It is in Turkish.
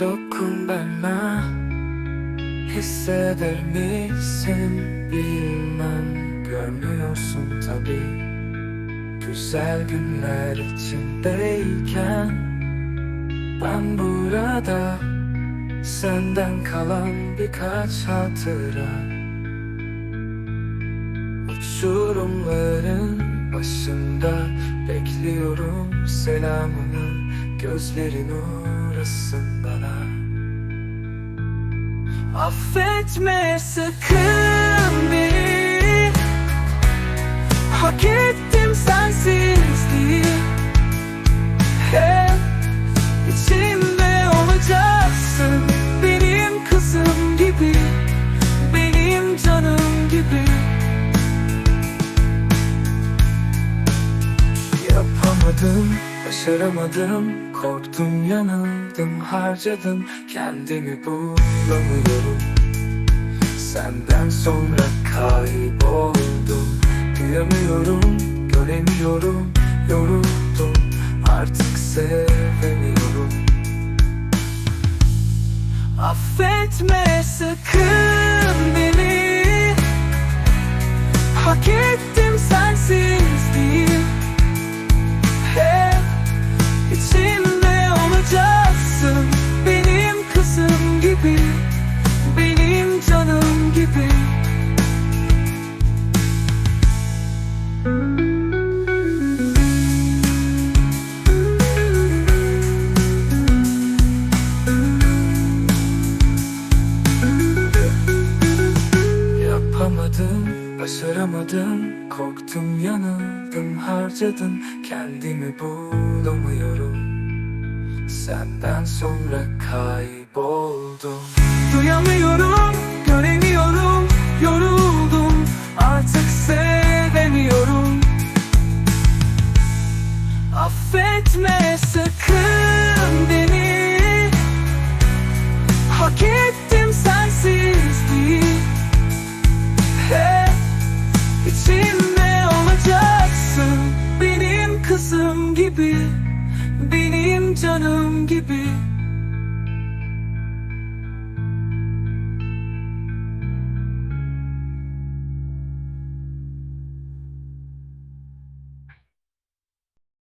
Dokun bana. Hisseder misin? Bilmem Görmüyorsun tabi Güzel günler içindeyken Ben burada Senden kalan birkaç hatıra. Uçurumların başında Bekliyorum selamını Gözlerin uğrasın bana Affetme sakın beni. Hak ettim sensizliği. Hep içimde olacaksın. Benim kızım gibi Benim canım gibi. Yapamadım, başaramadım Korktum, yanıldım, harcadım. Kendimi bulamıyorum. Senden sonra kayboldum. Duyamıyorum, göremiyorum Yoruldum, artık sevemiyorum. Affetme sakın beni. Hak ettim Yapamadım, başaramadım. Korktum, yanıldım, harcadım Kendimi bulamıyorum. Senden sonra kayboldum. Duyamıyorum, göremiyorum. Yoruldum, artık sevemiyorum. Affetme sakın Kızım gibi Benim canım gibi